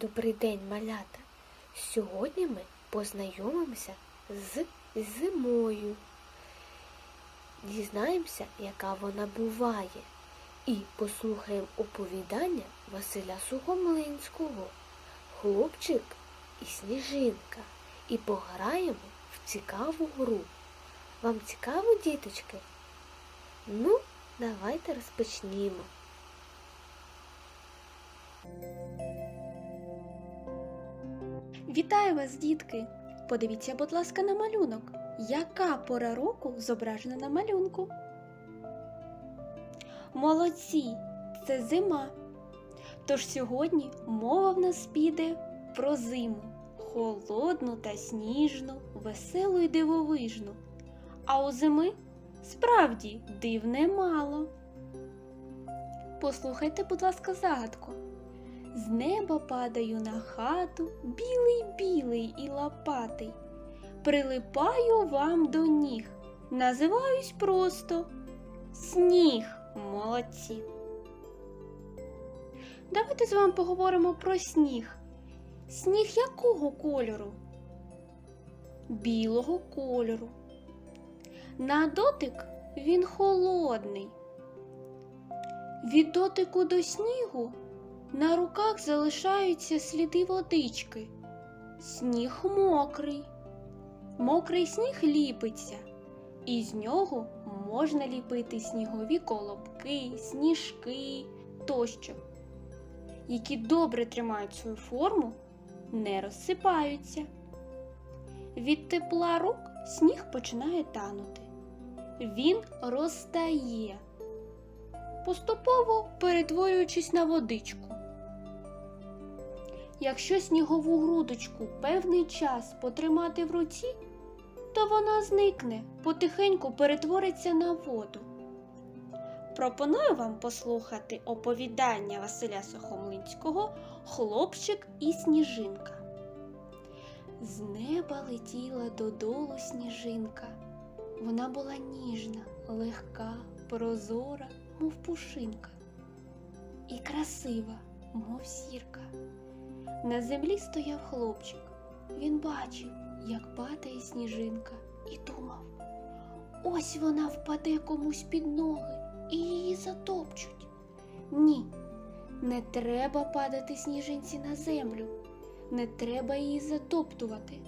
Добрий день, малята! Сьогодні ми познайомимося з зимою. Дізнаємося, яка вона буває, і послухаємо оповідання Василя Сухомлинського Хлопчик і сніжинка. І пограємо в цікаву гру. Вам цікаво, діточки? Ну, давайте розпочнімо. Вітаю вас, дітки! Подивіться, будь ласка, на малюнок. Яка пора року зображена на малюнку? Молодці! Це зима. Тож сьогодні мова в нас піде про зиму. Холодну та сніжну, веселу й дивовижну. А у зими справді див немало. Послухайте, будь ласка, загадку. З неба падаю на хату, білий, білий і лопатий. Прилипаю вам до ніг. Називаюсь просто сніг. Молодці. Давайте з вами поговоримо про сніг. Сніг якого кольору? Білого кольору. На дотик він холодний. Від дотику до снігу на руках залишаються сліди водички. Сніг мокрий. Мокрий сніг ліпиться, і з нього можна ліпити снігові колобки, сніжки тощо, які добре тримають свою форму, не розсипаються. Від тепла рук сніг починає танути. Він розтає, поступово перетворюючись на водичку. Якщо снігову грудочку певний час потримати в руці, то вона зникне, потихеньку перетвориться на воду. Пропоную вам послухати оповідання Василя Сухомлинського Хлопчик і сніжинка. З неба летіла додолу сніжинка. Вона була ніжна, легка, прозора, мов пушинка, і красива, мов сірка. На землі стояв хлопчик. Він бачив, як падає сніжинка, і думав: ось вона впаде комусь під ноги і її затопчуть. Ні, не треба падати сніжинці на землю, не треба її затоптувати.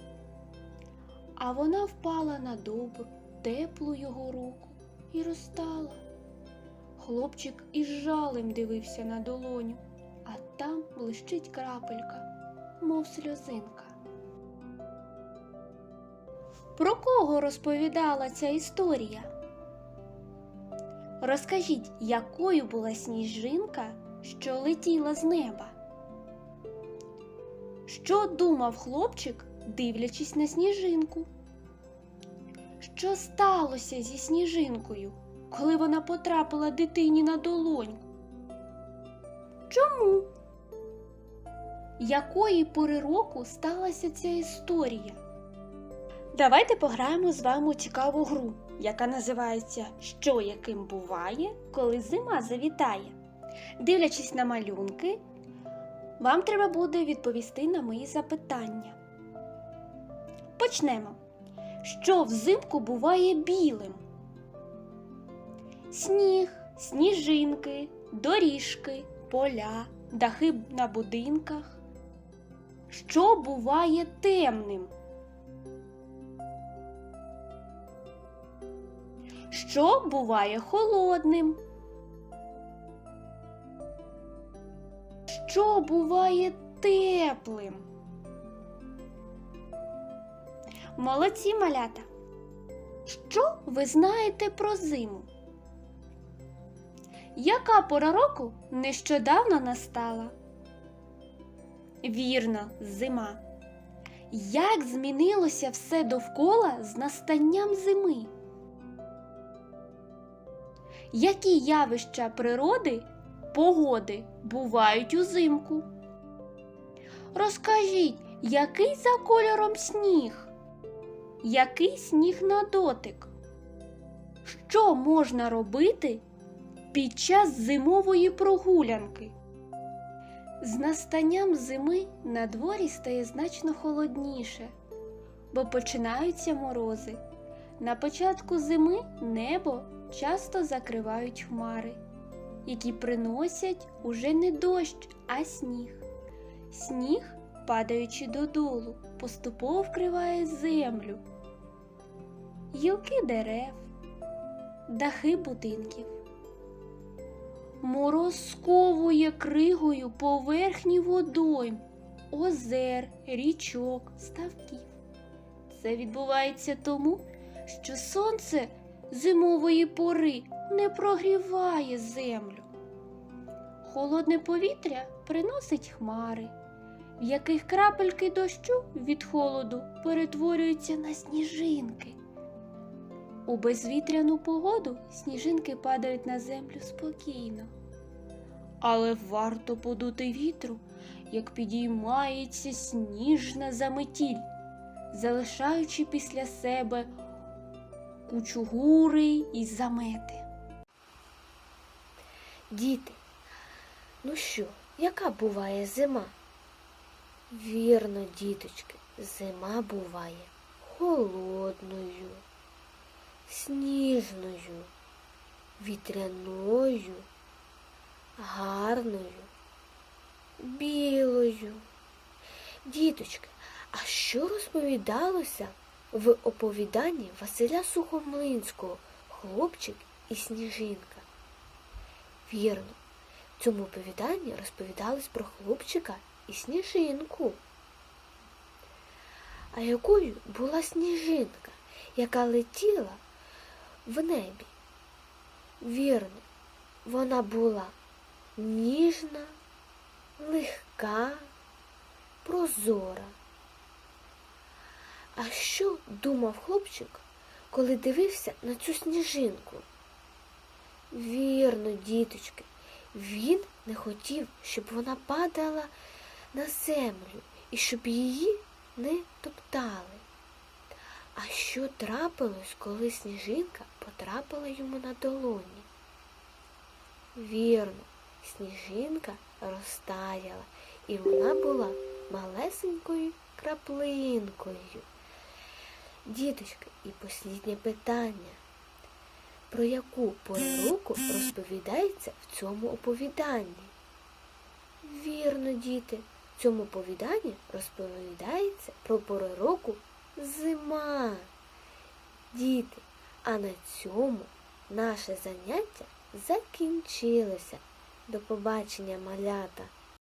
А вона впала на добру, теплу його руку і розтала. Хлопчик із жалем дивився на долоню, там блищить крапелька, мов сльозинка. Про кого розповідала ця історія? Розкажіть, якою була сніжинка, що летіла з неба? Що думав хлопчик, дивлячись на сніжинку? Що сталося зі сніжинкою, коли вона потрапила дитині на долоньку? Чому? Якої пори року сталася ця історія? Давайте пограємо з вами цікаву гру, яка називається Що яким буває, коли зима завітає. Дивлячись на малюнки, вам треба буде відповісти на мої запитання. Почнемо. Що взимку буває білим? Сніг, сніжинки, доріжки, поля, дахи на будинках. Що буває темним? Що буває холодним? Що буває теплим? Молодці малята. Що ви знаєте про зиму? Яка пора року нещодавно настала? Вірно, зима. Як змінилося все довкола з настанням зими? Які явища природи, погоди бувають узимку? Розкажіть, який за кольором сніг? Який сніг на дотик? Що можна робити під час зимової прогулянки? З настанням зими на дворі стає значно холодніше, бо починаються морози. На початку зими небо часто закривають хмари, які приносять уже не дощ, а сніг. Сніг, падаючи додолу, поступово вкриває землю, гілки дерев, дахи будинків. Мороз сковує кригою поверхні водойм, озер, річок, ставків. Це відбувається тому, що сонце зимової пори не прогріває землю. Холодне повітря приносить хмари, в яких крапельки дощу від холоду перетворюються на сніжинки. У безвітряну погоду сніжинки падають на землю спокійно. Але варто подути вітру, як підіймається сніжна заметіль, залишаючи після себе кучугури і замети. Діти, ну що, яка буває зима? Вірно, діточки, зима буває холодною, сніжною, вітряною, гарною, білою. Діточки, а що розповідалося в оповіданні Василя Сухомлинського Хлопчик і сніжинка? Вірно, в цьому оповіданні розповідалось про хлопчика і сніжинку. А якою була сніжинка, яка летіла в небі? Вірно, вона була ніжна, легка, прозора. А що думав хлопчик, коли дивився на цю сніжинку? Вірно, діточки, він не хотів, щоб вона падала на землю і щоб її не топтали. А що трапилось, коли сніжинка потрапила йому на долоні? Вірно, сніжинка розтаяла, і вона була малесенькою краплинкою. Діточки, і посліднє питання. Про яку пору року розповідається в цьому оповіданні? Вірно, діти, в цьому оповіданні розповідається про пору року зима. Діти, а на цьому наше заняття закінчилося. До побачення, малята!